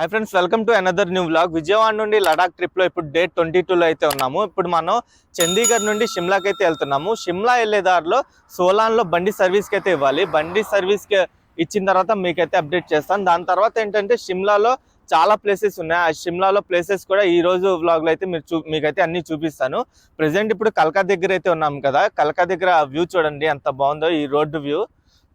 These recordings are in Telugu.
Hi friends welcome to another new vlog Vijayawada నుండి లడాక్ ట్రిప్లో ఇప్పుడు డే ట్వంటీ టూలో అయితే ఉన్నాము. ఇప్పుడు మనం చండీగఢ్ నుండి షిమ్లాకి అయితే వెళ్తున్నాము. షిమ్లా వెళ్ళే దారిలో సోలాన్లో బండి సర్వీస్కి అయితే ఇవ్వాలి. బండి సర్వీస్కి ఇచ్చిన తర్వాత మీకైతే అప్డేట్ చేస్తాను. దాని తర్వాత ఏంటంటే షిమ్లాలో చాలా ప్లేసెస్ ఉన్నాయి. ఆ షిమ్లాలో ప్లేసెస్ కూడా ఈ రోజు వ్లాగ్లో అయితే మీరు చూ మీకైతే అన్ని చూపిస్తాను. ప్రెసెంట్ ఇప్పుడు కల్కా దగ్గర అయితే ఉన్నాం కదా. కల్కా దగ్గర వ్యూ చూడండి. ఎంత బాగుందో ఈ రోడ్డు వ్యూ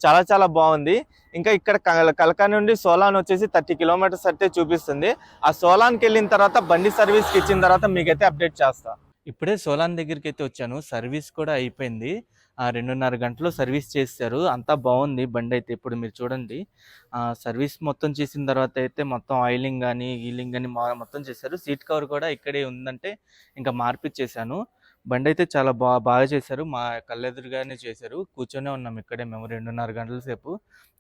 చాలా చాలా బాగుంది. ఇంకా ఇక్కడ కలకా నుండి సోలాన్ వచ్చేసి థర్టీ కిలోమీటర్స్ అయితే చూపిస్తుంది. ఆ సోలాన్కి వెళ్ళిన తర్వాత బండి సర్వీస్కి ఇచ్చిన తర్వాత మీకైతే అప్డేట్ చేస్తా. ఇప్పుడే సోలాన్ దగ్గరికి అయితే వచ్చాను. సర్వీస్ కూడా అయిపోయింది. ఆ రెండున్నర గంటలు సర్వీస్ చేశారు. అంతా బాగుంది బండి అయితే ఇప్పుడు మీరు చూడండి. సర్వీస్ మొత్తం చేసిన తర్వాత అయితే మొత్తం ఆయిలింగ్ కానీ గీలింగ్ కానీ మొత్తం చేశారు. సీట్ కవర్ కూడా ఇక్కడే ఉందంటే ఇంకా మార్పిచ్చేసాను. బండి అయితే చాలా బాగా బాగా చేశారు. మా కళ్ళెదురుగానే చేశారు. కూర్చొనే ఉన్నాం ఇక్కడే మేము రెండున్నర గంటల సేపు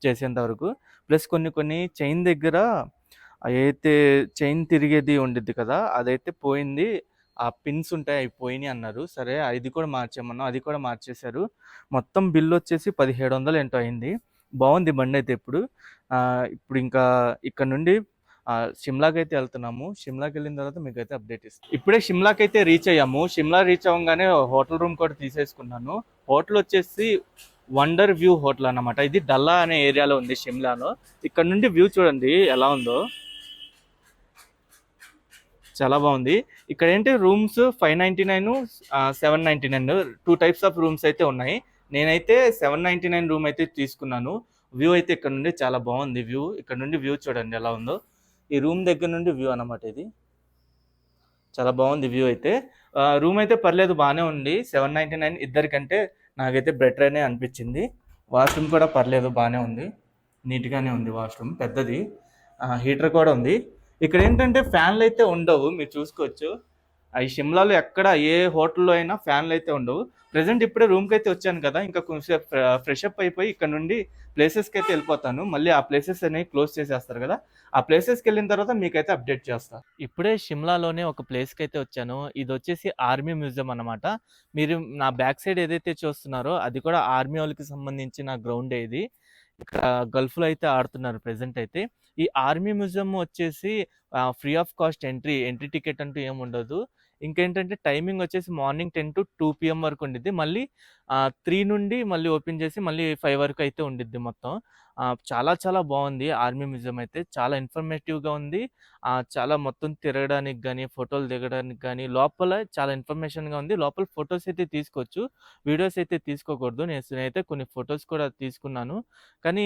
చేసేంత వరకు. ప్లస్ కొన్ని కొన్ని చైన్ దగ్గర అయితే చైన్ తిరిగేది ఉండిద్ది కదా అదైతే పోయింది. ఆ పిన్స్ ఉంటాయి అవి పోయినాయి అన్నారు. సరే అది కూడా మార్చేమన్నాం అది కూడా మార్చేశారు. మొత్తం బిల్ వచ్చేసి పదిహేడు వందలు ఏంటో అయింది. బాగుంది బండి అయితే ఇప్పుడు ఇప్పుడు ఇంకా ఇక్కడ నుండి షిమ్లాకి అయితే వెళ్తున్నాము. షిమ్లాకి వెళ్ళిన తర్వాత మీకు అయితే అప్డేట్ ఇస్తాను ఇప్పుడే షిమ్లాకి అయితే రీచ్ అయ్యాము. షిమ్లా రీచ్ అవ్వగానే హోటల్ రూమ్ కూడా తీసేసుకున్నాను. హోటల్ వచ్చేసి వండర్ వ్యూ హోటల్ అన్నమాట. ఇది డల్లా అనే ఏరియాలో ఉంది షిమ్లాలో. ఇక్కడ నుండి వ్యూ చూడండి ఎలా ఉందో. చాలా బాగుంది. ఇక్కడ ఏంటి rooms five ninety nine seven ninety nine. Two types of rooms అయితే ఉన్నాయి. నేనైతే సెవెన్ నైంటీ నైన్ రూమ్ అయితే తీసుకున్నాను. వ్యూ అయితే ఇక్కడ నుండి చాలా బాగుంది వ్యూ. ఇక్కడ నుండి వ్యూ చూడండి ఎలా ఉందో. ఈ రూమ్ దగ్గర నుండి వ్యూ అన్నమాట ఇది. చాలా బాగుంది వ్యూ అయితే. రూమ్ అయితే పర్లేదు బాగానే ఉంది. సెవెన్ నైంటీ నైన్ ఇద్దరికంటే నాకైతే బెటర్ అనే అనిపించింది. వాష్రూమ్ కూడా పర్లేదు బాగానే ఉంది. నీట్గానే ఉంది వాష్రూమ్ పెద్దది. హీటర్ కూడా ఉంది. ఇక్కడ ఏంటంటే ఫ్యాన్లు అయితే ఉండవు మీరు చూసుకోవచ్చు. ఈ షిమ్లాలో ఎక్కడ ఏ హోటల్లో అయినా ఫ్యాన్లు అయితే ఉండవు. ప్రజెంట్ ఇప్పుడే రూమ్కి అయితే వచ్చాను కదా ఇంకా కొంచెం ఫ్రెష్ అప్ అయిపోయి ఇక్కడ నుండి ప్లేసెస్కి అయితే వెళ్ళిపోతాను. మళ్ళీ ఆ ప్లేసెస్ అనేవి క్లోజ్ చేసేస్తారు కదా ఆ ప్లేసెస్కి వెళ్ళిన తర్వాత మీకైతే అప్డేట్ చేస్తాను ఇప్పుడే షిమ్లాలోనే ఒక ప్లేస్కి అయితే వచ్చాను. ఇది వచ్చేసి ఆర్మీ మ్యూజియం అనమాట మీరు నా బ్యాక్ సైడ్ ఏదైతే చూస్తున్నారో అది కూడా ఆర్మీ వాళ్ళకి సంబంధించిన గ్రౌండ్ ఇది. ఇక్కడ గల్ఫ్లో అయితే ఆడుతున్నారు ప్రెసెంట్ అయితే. ఈ ఆర్మీ మ్యూజియం వచ్చేసి free of cost entry entry ticket అంటూ ఏమి ఉండదు. ఇంకేంటంటే టైమింగ్ వచ్చేసి morning ten to two PM వరకు ఉండిద్ది. మళ్ళీ త్రీ నుండి మళ్ళీ ఓపెన్ చేసి మళ్ళీ ఫైవ్ వరకు అయితే ఉండిద్ది మొత్తం. చాలా చాలా బాగుంది. ఆర్మీ మ్యూజియం అయితే చాలా ఇన్ఫర్మేటివ్గా ఉంది. చాలా మొత్తం తిరగడానికి కానీ ఫోటోలు దిగడానికి కానీ లోపల చాలా ఇన్ఫర్మేషన్గా ఉంది. లోపల ఫొటోస్ అయితే తీసుకోవచ్చు. వీడియోస్ అయితే తీసుకోకూడదు. నేను నేనైతే కొన్ని ఫొటోస్ కూడా తీసుకున్నాను. కానీ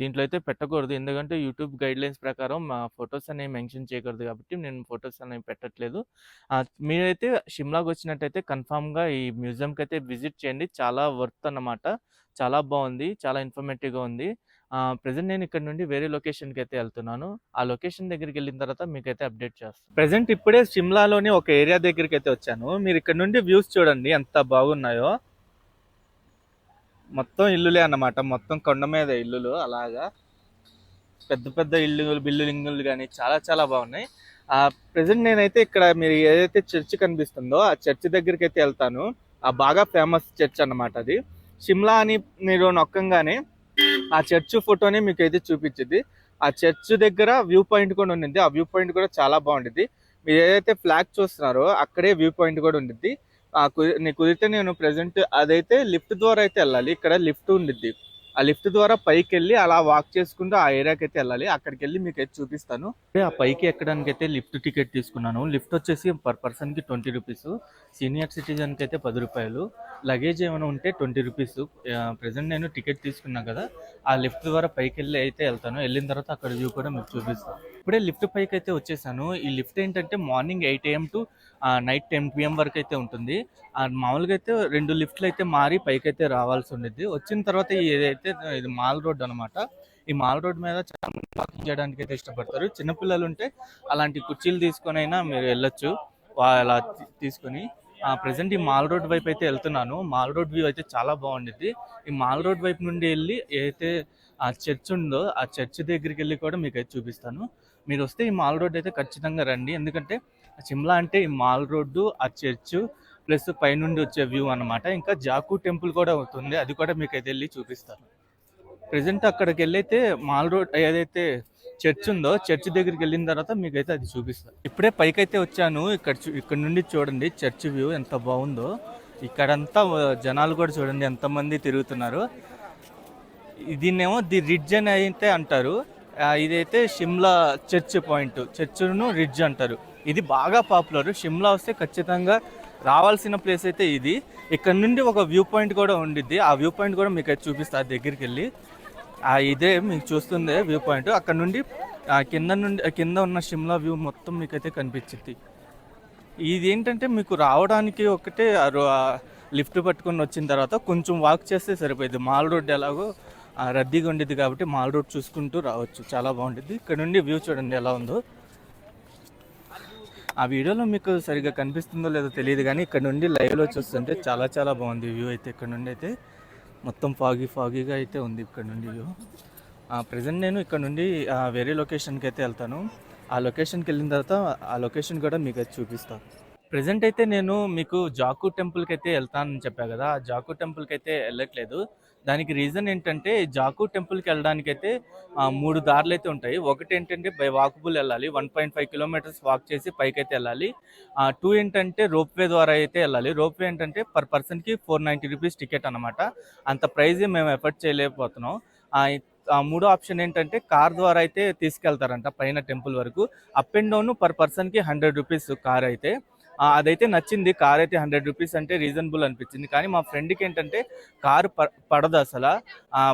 దీంట్లో అయితే పెట్టకూడదు. ఎందుకంటే యూట్యూబ్ గైడ్లైన్స్ ప్రకారం మా ఫొటోస్ అనేవి మెన్షన్ చేయకూడదు కాబట్టి నేను ఫొటోస్ అనేవి పెట్టట్లేదు. మీరైతే షిమ్లాకి వచ్చినట్టయితే కన్ఫామ్గా ఈ మ్యూజియంకి అయితే విజిట్ చేయండి. చాలా వర్త్ అన్నమాట. చాలా బాగుంది. చాలా ఇన్ఫర్మేటివ్గా ఉంది. ప్రజెంట్ నేను ఇక్కడ నుండి వేరే లొకేషన్కి అయితే వెళ్తున్నాను. ఆ లొకేషన్ దగ్గరికి వెళ్ళిన తర్వాత మీకైతే అప్డేట్ చేస్తాను. ప్రజెంట్ ఇప్పుడే షిమ్లాలోని ఒక ఏరియా దగ్గరికి అయితే వచ్చాను. మీరు ఇక్కడ నుండి వ్యూస్ చూడండి ఎంత బాగున్నాయో. మొత్తం ఇల్లులే అన్నమాట. మొత్తం కొండ మీద ఇల్లులు అలాగా. పెద్ద పెద్ద ఇల్లు బిల్డింగులు కానీ చాలా చాలా బాగున్నాయి. ఆ ప్రజెంట్ నేనైతే ఇక్కడ మీరు ఏదైతే చర్చ్ కనిపిస్తుందో ఆ చర్చ్ దగ్గరికి అయితే వెళ్తాను. ఆ బాగా ఫేమస్ చర్చ్ అన్నమాట అది. షిమ్లా అని మీరు నొక్కంగానే ఆ చర్చ్ ఫోటోని మీకు అయితే చూపించింది. ఆ చర్చ్ దగ్గర వ్యూ పాయింట్ కూడా ఉండింది. ఆ వ్యూ పాయింట్ కూడా చాలా బాగుంటుంది మీరు ఏదైతే ఫ్లాగ్ చూస్తున్నారో అక్కడే వ్యూ పాయింట్ కూడా ఉండిద్ది. ఆ కుది- నీ కుదిరితే నేను ప్రెసెంట్ అదైతే లిఫ్ట్ ద్వారా అయితే వెళ్ళాలి. ఇక్కడ లిఫ్ట్ ఉండిద్ది. ఆ లిఫ్ట్ ద్వారా పైకి వెళ్ళి అలా వాక్ చేసుకుంటూ ఆ ఏరియాకి అయితే వెళ్ళాలి. అక్కడికి వెళ్ళి మీకు అయితే చూపిస్తాను ఆ పైకి ఎక్కడానికి అయితే లిఫ్ట్ టికెట్ తీసుకున్నాను. లిఫ్ట్ వచ్చేసి పర్ పర్సన్కి ట్వంటీ రూపీస్ సీనియర్ సిటిజన్కి అయితే పది రూపాయలు లగేజ్ ఏమైనా ఉంటే ట్వంటీ రూపీస్. ప్రెసెంట్ నేను టికెట్ తీసుకున్నాను కదా ఆ లిఫ్ట్ ద్వారా పైకి వెళ్ళి అయితే వెళ్తాను. వెళ్ళిన తర్వాత అక్కడ వ్యూ కూడా మీకు చూపిస్తాను. ఇప్పుడే లిఫ్ట్ పైకి అయితే వచ్చేసాను. ఈ లిఫ్ట్ ఏంటంటే morning eight AM to night ten PM వరకు అయితే ఉంటుంది. ఆ మామూలుగా అయితే రెండు లిఫ్ట్లు అయితే మారి పైకి అయితే రావాల్సి ఉండేది. వచ్చిన తర్వాత ఏదైతే ఇది మాల్ రోడ్ అనమాట ఈ మాల్ రోడ్ మీద చాలా మంది వాకింగ్ చేయడానికి అయితే ఇష్టపడతారు. చిన్నపిల్లలు ఉంటే అలాంటి కుర్చీలు తీసుకొని అయినా మీరు వెళ్ళొచ్చు. అలా తీసుకొని ప్రజెంట్ ఈ మాల్ రోడ్ వైపు అయితే వెళ్తున్నాను. మాల్ రోడ్ వ్యూ అయితే చాలా బాగుండేది. ఈ మాల్ రోడ్ వైపు నుండి వెళ్ళి ఏదైతే ఆ చర్చ్ ఉందో ఆ చర్చ్ దగ్గరికి వెళ్ళి కూడా మీకు అయితే చూపిస్తాను. మీరు వస్తే ఈ మాల్ రోడ్ అయితే ఖచ్చితంగా రండి. ఎందుకంటే సిమ్లా అంటే ఈ మాల్ రోడ్డు ఆ చర్చ్ ప్లస్ పైనుండి వచ్చే వ్యూ అన్నమాట. ఇంకా జాకు టెంపుల్ కూడా అవుతుంది అది కూడా మీకు అయితే వెళ్ళి చూపిస్తాను. ప్రజెంట్ అక్కడికి వెళ్ళైతే మాల్ రోడ్ ఏదైతే చర్చ్ ఉందో చర్చ్ దగ్గరికి వెళ్ళిన తర్వాత మీకైతే అది చూపిస్తాను. ఇప్పుడే పైకైతే వచ్చాను. ఇక్కడ చూ- ఇక్కడ నుండి చూడండి చర్చ్ వ్యూ ఎంత బాగుందో. ఇక్కడంతా జనాలు కూడా చూడండి ఎంతమంది తిరుగుతున్నారు. దీన్నేమో ది రిడ్జ్ అని అయితే అంటారు. ఇదైతే షిమ్లా చర్చ్ పాయింట్ చర్చ్ను రిడ్జ్ అంటారు. ఇది బాగా పాపులర్. షిమ్లా వస్తే ఖచ్చితంగా రావాల్సిన ప్లేస్ అయితే ఇది. ఇక్కడ నుండి ఒక వ్యూ పాయింట్ కూడా ఉండిద్ది. ఆ వ్యూ పాయింట్ కూడా మీకు అయితే చూపిస్తా దగ్గరికి వెళ్ళి. ఇదే మీకు చూస్తుంది వ్యూ పాయింట్. అక్కడ నుండి కింద నుండి కింద ఉన్న షిమ్లా వ్యూ మొత్తం మీకైతే కనిపించింది ఇది ఏంటంటే మీకు రావడానికి ఒకటే లిఫ్ట్ పట్టుకొని వచ్చిన తర్వాత కొంచెం వాక్ చేస్తే సరిపోయింది. మాల్ రోడ్ ఎలాగో రద్దీగా ఉండేది కాబట్టి మాల్ రోడ్ చూసుకుంటూ రావచ్చు. చాలా బాగుంటుంది. ఇక్కడ నుండి వ్యూ చూడండి ఎలా ఉందో. ఆ వీడియోలో మీకు సరిగ్గా కనిపిస్తుందో లేదో తెలియదు కానీ ఇక్కడ నుండి లైవ్లో చూస్తుంటే చాలా చాలా బాగుంది వ్యూ అయితే. ఇక్కడ నుండి అయితే మొత్తం ఫాగీ ఫాగీగా అయితే ఉంది ఇక్కడ నుండి వ్యూ. ప్రజెంట్ నేను ఇక్కడ నుండి వేరే లొకేషన్కి అయితే వెళ్తాను. ఆ లొకేషన్కి వెళ్ళిన తర్వాత ఆ లొకేషన్ కూడా మీకు అయితే చూపిస్తాను ప్రజెంట్ అయితే నేను మీకు జాకు టెంపుల్కి అయితే వెళ్తానని చెప్పా కదా జాకు టెంపుల్కి అయితే వెళ్ళట్లేదు. దానికి రీజన్ ఏంటంటే జాకు టెంపుల్కి వెళ్ళడానికి అయితే మూడు దారులు అయితే ఉంటాయి. ఒకటి ఏంటంటే బై వాకబుల్ వెళ్ళాలి one point five kilometres walk చేసి పైకి అయితే వెళ్ళాలి టూ ఏంటంటే రోప్వే ద్వారా అయితే వెళ్ళాలి. రోప్వే ఏంటంటే పర్ పర్సన్కి ఫోర్ నైంటీ రూపీస్ టికెట్ అనమాట అంత ప్రైజ్ మేము ఎఫర్ట్ చేయలేకపోతున్నాం. ఆ, మూడో ఆప్షన్ ఏంటంటే కార్ ద్వారా అయితే తీసుకెళ్తారంట పైన టెంపుల్ వరకు. అప్ అండ్ డౌన్ పర్ పర్సన్కి హండ్రెడ్ రూపీస్ కార్ అయితే. అదైతే నచ్చింది. కార్ అయితే హండ్రెడ్ రూపీస్ అంటే రీజనబుల్ అనిపించింది. కానీ మా ఫ్రెండ్కి ఏంటంటే కారు ప- పడదు అసలు.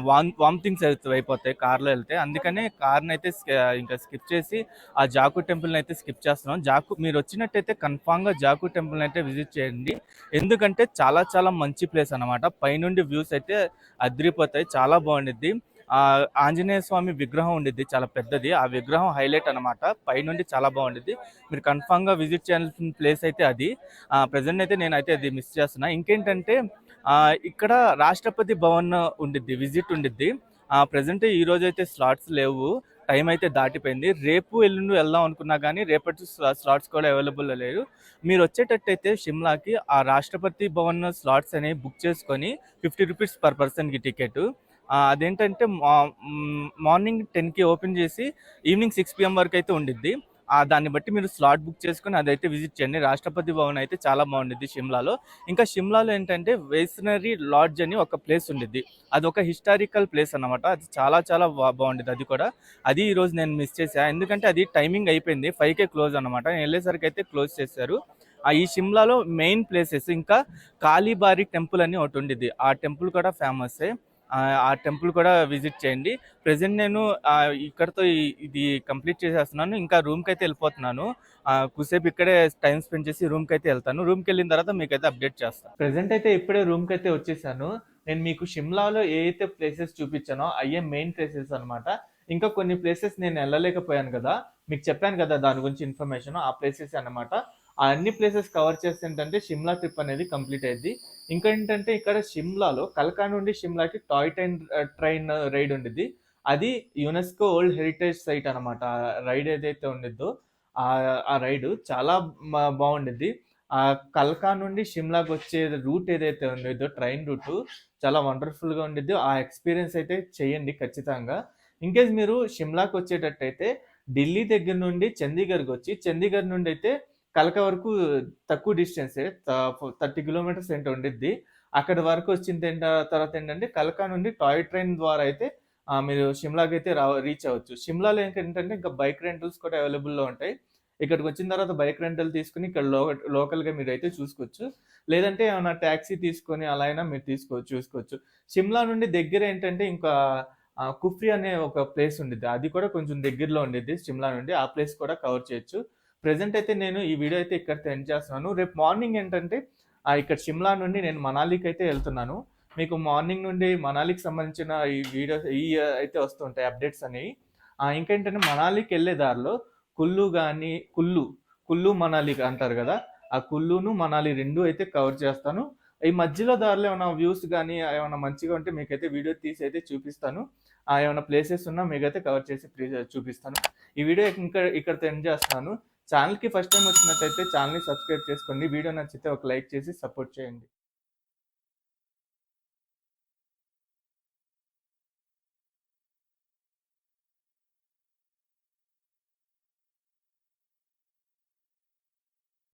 వామ్ వామిటింగ్స్ అయిపోతాయి కార్లో వెళ్తే. అందుకనే కార్ని అయితే ఇంకా స్కిప్ చేసి ఆ జాకు టెంపుల్ని అయితే స్కిప్ చేస్తున్నాం. జాకు మీరు వచ్చినట్టయితే కన్ఫామ్గా జాకు టెంపుల్ని అయితే విజిట్ చేయండి. ఎందుకంటే చాలా చాలా మంచి ప్లేస్ అనమాట పైనుండి వ్యూస్ అయితే అదిరిపోతాయి. చాలా బాగుండిద్ది. ఆంజనేయ స్వామి విగ్రహం ఉండిద్ది చాలా పెద్దది. ఆ విగ్రహం హైలైట్ అనమాట పైనుండి చాలా బాగుండిద్ది. మీరు కన్ఫామ్గా విజిట్ చేయాల్సిన ప్లేస్ అయితే అది. ప్రజెంట్ అయితే నేనైతే అది మిస్ చేస్తున్నా. ఇంకేంటంటే ఇక్కడ రాష్ట్రపతి భవన్ ఉండిద్ది విజిట్ ఉండిద్ది. ప్రజెంట్ ఈ రోజు అయితే స్లాట్స్ లేవు. టైం అయితే దాటిపోయింది. రేపు ఎల్లుండి వెళ్దాం అనుకున్నా కానీ రేపటి స్లాట్స్ కూడా అవైలబుల్ లేరు మీరు వచ్చేటట్టయితే షిమ్లాకి ఆ రాష్ట్రపతి భవన్ స్లాట్స్ అనేవి బుక్ చేసుకొని ఫిఫ్టీ రూపీస్ పర్ పర్సన్కి టికెట్ అదేంటంటే మా- మార్నింగ్ టెన్కి ఓపెన్ చేసి ఈవినింగ్ సిక్స్ పిఎం వరకు అయితే ఉండిద్ది. ఆ దాన్ని బట్టి మీరు స్లాట్ బుక్ చేసుకుని అదైతే విజిట్ చేయండి. రాష్ట్రపతి భవన్ అయితే చాలా బాగుండిద్ది షిమ్లాలో. ఇంకా షిమ్లాలో ఏంటంటే వేసినరీ లాడ్జ్ అని ఒక ప్లేస్ ఉండిద్ది. అది ఒక హిస్టారికల్ ప్లేస్ అన్నమాట. అది చాలా చాలా బాగుండేది బాగుండిద్ది అది కూడా. అది ఈరోజు నేను మిస్ చేశాను ఎందుకంటే అది టైమింగ్ అయిపోయింది. ఫైవ్కే క్లోజ్ అనమాట నేను వెళ్ళేసరికి అయితే క్లోజ్ చేశారు. ఆ ఈ షిమ్లాలో మెయిన్ ప్లేసెస్ ఇంకా కాళీబారి టెంపుల్ అని ఒకటి ఉండిద్ది. ఆ టెంపుల్ కూడా ఫేమస్ ఆ టెంపుల్ కూడా విజిట్ చేయండి. ప్రజెంట్ నేను ఇక్కడతో ఇది కంప్లీట్ చేసేస్తున్నాను. ఇంకా రూమ్కి అయితే వెళ్ళిపోతున్నాను. ఆ, కొద్దిసేపు ఇక్కడే టైం స్పెండ్ చేసి రూమ్కి అయితే వెళ్తాను. రూమ్కి వెళ్ళిన తర్వాత మీకు అయితే అప్డేట్ చేస్తాను. ప్రజెంట్ అయితే ఇప్పుడే రూమ్కి అయితే వచ్చేసాను. నేను మీకు షిమ్లాలో ఏ అయితే ప్లేసెస్ చూపించానో అయ్యే మెయిన్ ప్లేసెస్ అనమాట ఇంకా కొన్ని ప్లేసెస్ నేను వెళ్ళలేకపోయాను కదా. మీకు చెప్పాను కదా దాని గురించి ఇన్ఫర్మేషన్. ఆ ప్లేసెస్ అన్నమాట. ఆ అన్ని ప్లేసెస్ కవర్ చేస్తే ఏంటంటే షిమ్లా ట్రిప్ అనేది కంప్లీట్ అయింది ఇంకా ఏంటంటే ఇక్కడ షిమ్లాలో కల్కా నుండి షిమ్లాకి టాయ్ ట్రైన్ ట్రైన్ రైడ్ ఉండిద్ది. అది యునెస్కో వరల్డ్ హెరిటేజ్ సైట్ అనమాట రైడ్ ఏదైతే ఉండిద్దో ఆ రైడ్ చాలా బాగుండిద్ది. ఆ కల్కా నుండి షిమ్లాకి వచ్చే రూట్ ఏదైతే ఉండిద్దో ట్రైన్ రూట్ చాలా వండర్ఫుల్గా ఉండిద్ది. ఆ ఎక్స్పీరియన్స్ అయితే చేయండి ఖచ్చితంగా. ఇన్కేస్ మీరు షిమ్లాకి వచ్చేటట్టయితే ఢిల్లీ దగ్గర నుండి చండీగఢ్కి వచ్చి చండీగఢ్ నుండి అయితే కలక వరకు తక్కువ డిస్టెన్సే థర్టీ కిలోమీటర్స్ ఏంటో ఉండిద్ది. అక్కడ వరకు వచ్చిన తింట- తర్వాత ఏంటంటే కలకా నుండి టాయ్ ట్రైన్ ద్వారా అయితే మీరు షిమ్లాకి అయితే రా రీచ్ అవ్వచ్చు. షిమ్లాలో ఏంటంటే ఇంకా బైక్ రెంటల్స్ కూడా అవైలబుల్లో ఉంటాయి. ఇక్కడికి వచ్చిన తర్వాత బైక్ రెంటల్ తీసుకుని ఇక్కడ లో లోకల్గా మీరు అయితే చూసుకోవచ్చు. లేదంటే ఏమైనా ట్యాక్సీ తీసుకొని అలా అయినా మీరు తీసుకోవచ్చు చూసుకోవచ్చు. షిమ్లా నుండి దగ్గర ఏంటంటే ఇంకా ఆ, కుఫ్రీ అనే ఒక ప్లేస్ ఉండిద్ది. అది కూడా కొంచెం దగ్గరలో ఉండిద్ది షిమ్లా నుండి. ఆ ప్లేస్ కూడా కవర్ చేయొచ్చు. ప్రజెంట్ అయితే నేను ఈ వీడియో అయితే ఇక్కడ ఎండ్ చేస్తున్నాను. రేపు మార్నింగ్ ఏంటంటే ఇక్కడ షిమ్లా నుండి నేను మనాలికి అయితే వెళ్తున్నాను. మీకు మార్నింగ్ నుండి మనాలికి సంబంధించిన ఈ వీడియోస్ ఈ అయితే వస్తుంటాయి అప్డేట్స్ అనేవి. ఇంకేంటంటే మనాలికి వెళ్ళే దారిలో కుల్లు కానీ కుల్లు కుల్లు మనాలి అంటారు కదా ఆ కుల్లును మనాలి రెండు అయితే కవర్ చేస్తాను. ఈ మధ్యలో దారిలో ఏమైనా వ్యూస్ కానీ ఏమైనా మంచిగా ఉంటే మీకైతే వీడియో తీసి అయితే చూపిస్తాను. ఏమైనా ప్లేసెస్ ఉన్నా మీకైతే కవర్ చేసి చూపిస్తాను. ఈ వీడియో ఇంకా ఇక్కడ ఎండ్ చేస్తాను. ఛానల్కి ఫస్ట్ టైం వచ్చినట్టయితే ఛానల్ని సబ్స్క్రైబ్ చేసుకోండి. వీడియో నచ్చితే ఒక లైక్ చేసి సపోర్ట్ చేయండి.